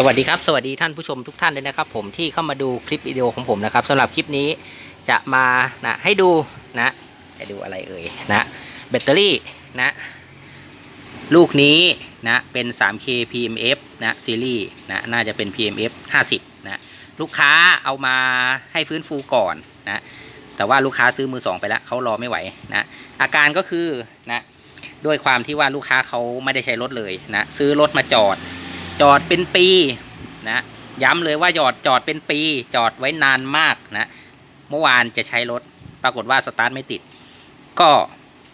สวัสดีครับสวัสดีท่านผู้ชมทุกท่านเลยนะครับ ผมที่เข้ามาดูคลิปวิดีโอของผมนะครับสำหรับคลิปนี้จะมานะให้ดูนะให้ดูอะไรเอ่ยนะแบตเตอรี่นะลูกนี้นะเป็น 3K PMF นะซีรีส์นะน่าจะเป็น PMF 50นะลูกค้าเอามาให้ฟื้นฟูก่อนนะแต่ว่าลูกค้าซื้อมือสองไปแล้วเขารอไม่ไหวนะอาการก็คือนะด้วยความที่ว่าลูกค้าเขาไม่ได้ใช้รถเลยนะซื้อรถมาจอด จอดเป็นปีนะย้ำเลยว่าจอดจอดเป็นปีจอดไว้นานมากนะเมื่อวานจะใช้รถปรากฏว่าสตาร์ทไม่ติด ก็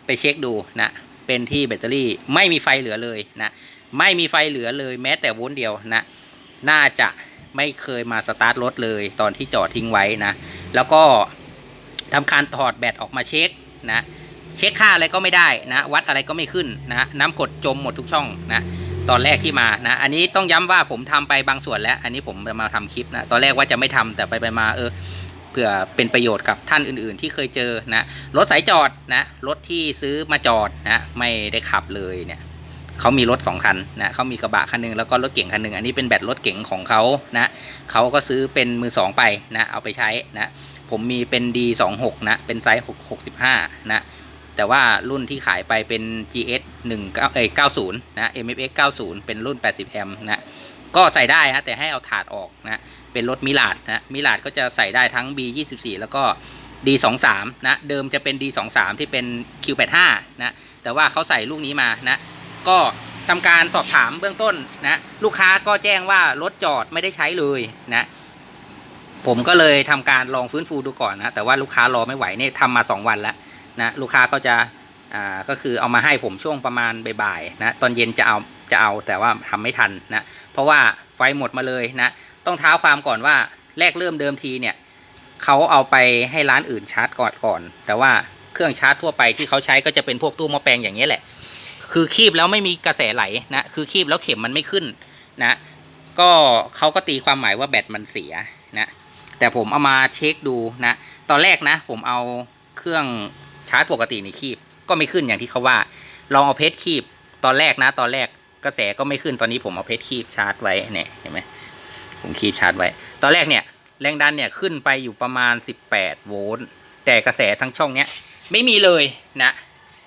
ไปเช็คดูนะเป็นที่แบตเตอรี่ไม่มีไฟเหลือเลยนะไม่มีไฟเหลือเลยแม้แต่โวลต์เดียวนะน่าจะไม่เคยมาสตาร์ทรถเลยตอนที่จอดทิ้งไว้นะแล้วก็ทำการถอดแบตออกมาเช็คนะเช็คค่าอะไรก็ไม่ได้นะวัดอะไรก็ไม่ขึ้นนะน้ำกดจมหมดทุกช่องนะ ตอนแรกที่มานะอันนี้ต้องย้ำว่าผมทำไปบางส่วนแล้ว อันนี้ผมจะมาทำคลิปนะตอนแรกว่าจะไม่ทำแต่ไปไปมาเออเพื่อเป็นประโยชน์กับท่านอื่น ๆ ที่เคยเจอนะรถสายจอดนะรถที่ซื้อมาจอดนะไม่ได้ขับเลยเนี่ยเขามีรถสองคันนะเขามีกระบะคันหนึงแล้วก็รถเก๋งคันหนึงอันนี้เป็นแบตรถเก๋งของเขานะเขาก็ซื้อเป็นมือสองไปนะเอาไปใช้นะผมมีเป็น D26 นะเป็นไซส์6 65นะ แต่ว่ารุ่นที่ขายไปเป็น GS 1เอ้ย90 นะ MFX 90 เป็นรุ่น 80 แอมป์นะ ก็ใส่ได้ฮะ แต่ให้เอาถาดออกนะ เป็นรถมิลาดนะ มิลาดก็จะใส่ได้ทั้ง B24 แล้วก็ D23 นะ เดิมจะเป็น D23 ที่เป็น Q85 นะ แต่ว่าเขาใส่ลูกนี้มานะ ก็ทำการสอบถามเบื้องต้นนะ ลูกค้าก็แจ้งว่ารถจอดไม่ได้ใช้เลยนะผมก็เลยทำการลองฟื้นฟูดูก่อนนะ แต่ว่าลูกค้ารอไม่ไหวเนี่ยทำมา 2 วันแล้ว นะลูกค้าเขาจะอ่าก็คือเอามาให้ผมช่วงประมาณบ่ายๆนะตอนเย็นจะเอาจะเอาแต่ว่าทำไม่ทันนะเพราะว่าไฟหมดมาเลยนะต้องเท้าความก่อนว่าแรกเริ่มเดิมทีเนี่ยเขาเอาไปให้ร้านอื่นชาร์จก่อนก่อน แต่ว่าเครื่องชาร์จทั่วไปที่เขาใช้ก็จะเป็นพวกตู้มอแปลงอย่างนี้แหละ คือคีบแล้วไม่มีกระแสไหลนะคือคีบแล้วเข็มมันไม่ขึ้นนะ ก็เขาก็ตีความหมายว่าแบตมันเสียนะแต่ผมเอามาเช็คดูนะ ตอนแรกนะ ผมเอาเครื่องาร์จปกติในคีบก็ไม่ขึ้นอย่างที่เขาว่า ลองเอาเพชรคีบตอนแรกนะ ตอนแรกกระแสก็ไม่ขึ้นตอนนี้ผมเอาเพชรคีบชาร์จไว้เนี่ยเห็นไหมผมคีบชาร์จไว้ ตอนแรกเนี่ยแรงดันเนี่ยขึ้นไปอยู่ประมาณ 18 โวลต์แต่กระแสทั้งช่องเนี้ยไม่มีเลยนะ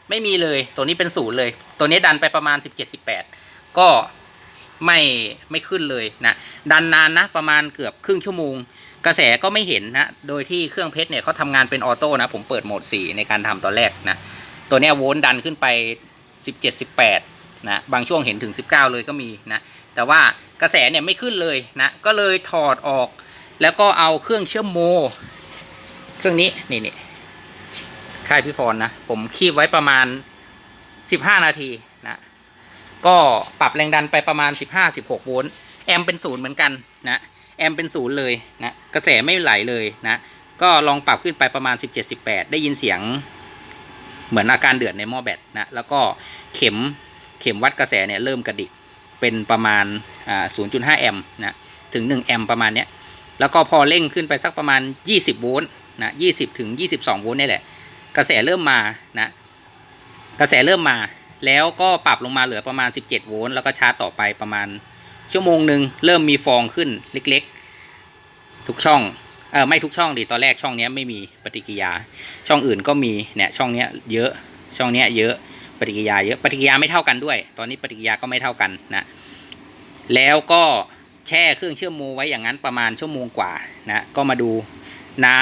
ไม่มีเลยตัวนี้เป็นศูนย์เลย ตัวนี้ดันไปประมาณ 17-18 ก็ไม่ไม่ขึ้นเลยนะ ดันนานนะประมาณเกือบครึ่งชั่วโมง กระแสก็ไม่เห็นนะ โดยที่เครื่องเพชรเนี่ยเขาทำงานเป็นออโต้นะ ผมเปิดโหมด 4 ในการทำตอนแรกนะ ตัวนี้โวลต์ดันขึ้นไป 17 18 นะ บางช่วงเห็นถึง 19 เลยก็มีนะ แต่ว่ากระแสเนี่ยไม่ขึ้นเลยนะ ก็เลยถอดออก แล้วก็เอาเครื่องเชื่อมโม เครื่องนี้นี่นี่ค่ายพี่พรนะ ผมคีบไว้ประมาณ 15 นาทีนะ ก็ปรับแรงดันไปประมาณ 15-16 โวลต์ แอมป์เป็นศูนย์เหมือนกันนะ แอมป์เป็นศูนย์เลยนะกระแสไม่ไหลเลยนะก็ลองปรับขึ้นไปประมาณ 17-18 ได้ยินเสียงเหมือนอาการเดือดในหม้อแบตนะแล้วก็เข็มเข็มวัดกระแสเนี่ยเริ่มกระดิกเป็นประมาณ 0.5 แอมป์นะถึง 1 แอมป์ประมาณเนี้ยแล้วก็พอเร่งขึ้นไปสักประมาณ 20 โวลต์นะ20 ถึง 22 โวลต์นี่แหละ กระแสเริ่มมานะกระแสเริ่มมา แล้วก็ปรับลงมาเหลือประมาณ 17 โวลต์แล้วก็ชาร์จต่อไปประมาณ ชั่วโมงหนึ่งเริ่มมีฟองขึ้นเล็กๆ ทุกช่องเออไม่ทุกช่องดิตอนแรกช่องนี้ไม่มีปฏิกิริยา ช่องอื่นก็มีเนี่ยช่องนี้เยอะช่องนี้เยอะปฏิกิริยาเยอะปฏิกิริยาไม่เท่ากันด้วย ตอนนี้ปฏิกิริยาก็ไม่เท่ากันนะแล้วก็แช่เครื่องเชื่อมโมไว้อย่างนั้นประมาณชั่วโมงกว่านะก็มาดูน้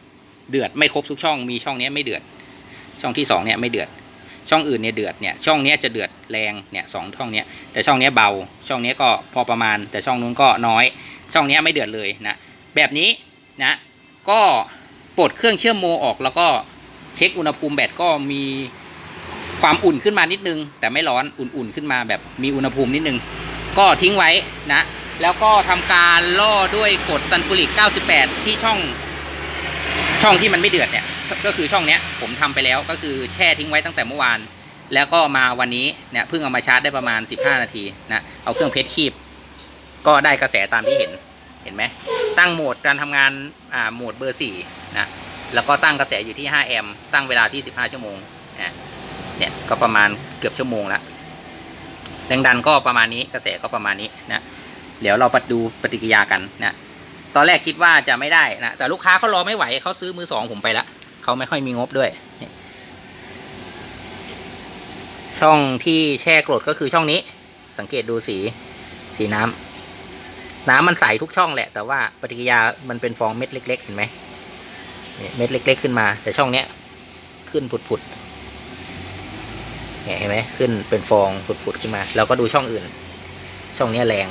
ำเดือดไม่ครบทุกช่องมีช่องนี้ไม่เดือด ช่องที่สองเนี่ยไม่เดือด ช่องอื่นเนี่ยเดือดเนี่ยช่องนี้จะเดือดแรงเนี่ยสองช่องนี้แต่ช่องนี้เบา ช่องนี้ก็พอประมาณ แต่ช่องนู้นก็น้อย ช่องนี้ไม่เดือดเลยนะแบบนี้นะก็ปลดเครื่องเชื่อมโมออกแล้วก็เช็คอุณหภูมิแบตก็มีความอุ่นขึ้นมานิดนึง แต่ไม่ร้อนอุ่นๆขึ้นมาแบบมีอุณหภูมินิดนึง ก็ทิ้งไว้นะแล้วก็ทำการล่อด้วยกดซัลฟูริก 98 ที่ช่องช่องที่มันไม่เดือดเนี่ย ก็คือช่องเนี้ยผมทำไปแล้วก็คือแช่ทิ้งไว้ตั้งแต่เมื่อวาน แล้วก็มาวันนี้เนี่ยเพิ่งเอามาชาร์จได้ประมาณ 15 นาทีนะเอาเครื่องเพชรคีบ ก็ได้กระแสตามที่เห็นเห็นไหมตั้งโหมดการทำงานอ่าโหมดเบอร์4นะแล้วก็ตั้งกระแสอยู่ที่5แอมป์ตั้งเวลาที่ 15 ชั่วโมงนะเนี่ยก็ประมาณเกือบชั่วโมงแล้วแรงดันก็ประมาณนี้กระแสก็ประมาณนี้นะเดี๋ยวเราไปดูปฏิกิริยากันนะตอนแรกคิดว่าจะไม่ได้นะแต่ลูกค้าเขารอไม่ไหวเขาซื้อมือสองผมไปและ เขาไม่ค่อยมีงบด้วย ช่องที่แช่กรดก็คือช่องนี้ สังเกตดูสี สีน้ำน้ำมันใสทุกช่องแหละ แต่ว่าปฏิกิริยามันเป็นฟองเม็ดเล็ก ๆ เห็นไหมเม็ดเล็ก ๆ ขึ้นมา แต่ช่องเนี้ย ขึ้นผุดๆเนี่ยเห็นไหมขึ้นเป็นฟองผุดๆขึ้นมา เราก็ดูช่องอื่น ช่องเนี้ยแรง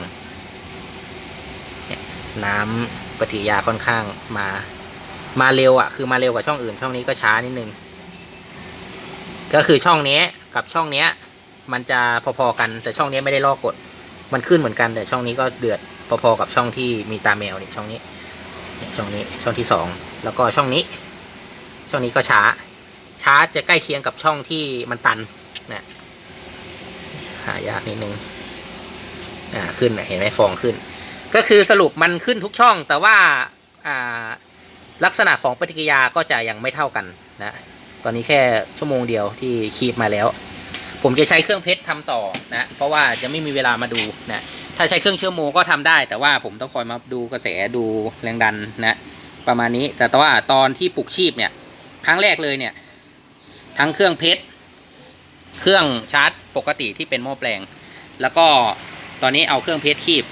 เนี่ย น้ำปฏิกิริยาค่อนข้างมา มาเร็วอะคือมาเร็วกว่าช่องอื่นช่องนี้ก็ช้านิดนึง ก็คือช่องนี้กับช่องเนี้ย มันจะพอๆกันแต่ช่องนี้ไม่ได้ลอกกด มันขึ้นเหมือนกันแต่ช่องนี้ก็เดือดพอๆกับช่องที่มีตาแมวนี่ช่องนี้เนี่ยช่องนี้ช่องที่สองแล้วก็ช่องนี้ ช่องนี้ก็ช้า ช้าจะใกล้เคียงกับช่องที่มันตันนะหายากนิดนึงอ่าขึ้นเห็นไหมฟองขึ้น ก็คือสรุปมันขึ้นทุกช่องแต่ว่าอ่า ลักษณะของปฏิกิริยาก็จะยังไม่เท่ากันนะตอนนี้แค่ชั่วโมงเดียวที่คีบมาแล้ว ผมจะใช้เครื่องเพชรทำต่อนะเพราะว่าจะไม่มีเวลามาดูนะถ้าใช้เครื่องเชื่อมโมก็ทำได้ แต่ว่าผมต้องคอยมาดูกระแสดูแรงดันนะประมาณนี้แต่ว่าตอนที่ปลุกชีพเนี่ยครั้งแรกเลยเนี่ยทั้งเครื่องเพชรเครื่องชาร์จปกติที่เป็นหม้อแปลง แล้วก็ตอนนี้เอาเครื่องเพชรคีบ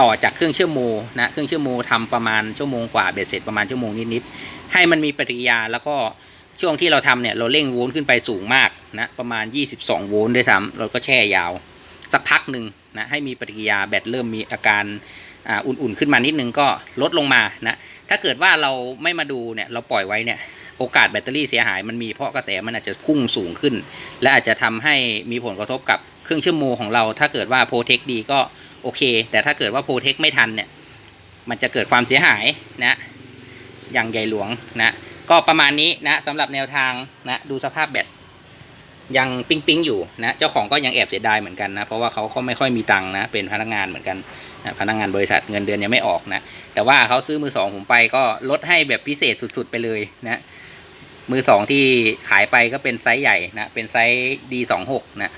ต่อจากเครื่องเชื่อมโมนะเครื่องเชื่อมโมทำประมาณชั่วโมงกว่าเบ็ดเสร็จประมาณชั่วโมงนิดๆให้มันมีปฏิกิริยาแล้วก็ช่วงที่เราทำเนี่ยเราเร่งโวลต์ขึ้นไปสูงมากนะประมาณ 22 โวลต์ด้วยซ้ำเราก็แช่ยาว สักพักหนึ่งนะให้มีปฏิกิริยาแบตเริ่มมีอาการอุ่นๆขึ้นมานิดนึงก็ลดลงมานะถ้าเกิดว่าเราไม่มาดูเนี่ยเราปล่อยไว้เนี่ยโอกาสแบตเตอรี่เสียหายมันมีเพราะกระแสมันอาจจะพุ่งสูงขึ้น และอาจจะทำให้มีผลกระทบกับเครื่องเชื่อมโมของเรา ถ้าเกิดว่าโปรเทคดีก็ โอเค แต่ถ้าเกิดว่าโปรเทคไม่ทันเนี่ย มันจะเกิดความเสียหายนะอย่างใหญ่หลวงนะก็ประมาณนี้นะสำหรับแนวทางนะดูสภาพแบตยังปิ๊งปิ๊งๆอยู่นะเจ้าของก็ยังแอบเสียดายเหมือนกันนะเพราะว่าเขาก็ไม่ค่อยมีตังค์นะเป็นพนักงานเหมือนกันนะพนักงานบริษัทเงินเดือนยังไม่ออกนะแต่ว่าเขาซื้อมือสองผมไปก็ลดให้แบบพิเศษสุดๆไปเลยนะมือสองที่ขายไปก็เป็นไซส์ใหญ่นะเป็นไซส์ D26 นะ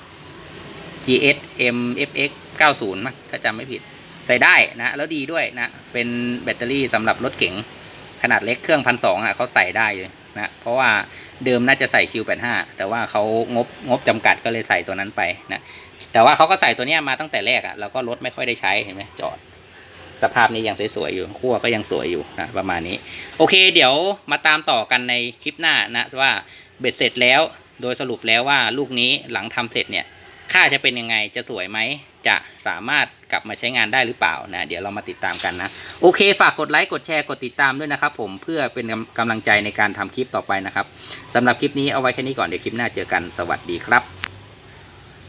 GS MFX 90มั้งถ้าจำไม่ผิดใส่ได้นะ แล้วดีด้วยนะ เป็นแบตเตอรี่สำหรับรถเก๋งขนาดเล็กเครื่องพันสองอะเขาใส่ได้เลยนะ เพราะว่าเดิมน่าจะใส่ Q85 แต่ว่าเขางบงบจำกัดก็เลยใส่ตัวนั้นไปนะ แต่ว่าเขาก็ใส่ตัวนี้มาตั้งแต่แรกอะแล้วก็รถไม่ค่อยได้ใช้เห็นไหมจอด สภาพนี้ยังสวยๆอยู่ขั้วก็ยังสวยอยู่นะประมาณนี้ โอเค เดี๋ยวมาตามต่อกันในคลิปหน้านะว่าเบ็ดเสร็จแล้ว โดยสรุปแล้วว่าลูกนี้หลังทำเสร็จเนี่ย ค่าจะเป็นยังไงจะสวยไหม จะสามารถกลับมาใช้งานได้หรือเปล่านะเดี๋ยวเรามาติดตามกันนะ โอเค ฝากกดไลค์กดแชร์กดติดตามด้วยนะครับผมเพื่อเป็นกำลังใจในการทำคลิปต่อไปนะครับสำหรับคลิปนี้เอาไว้แค่นี้ก่อนเดี๋ยวคลิปหน้าเจอกันสวัสดีครับ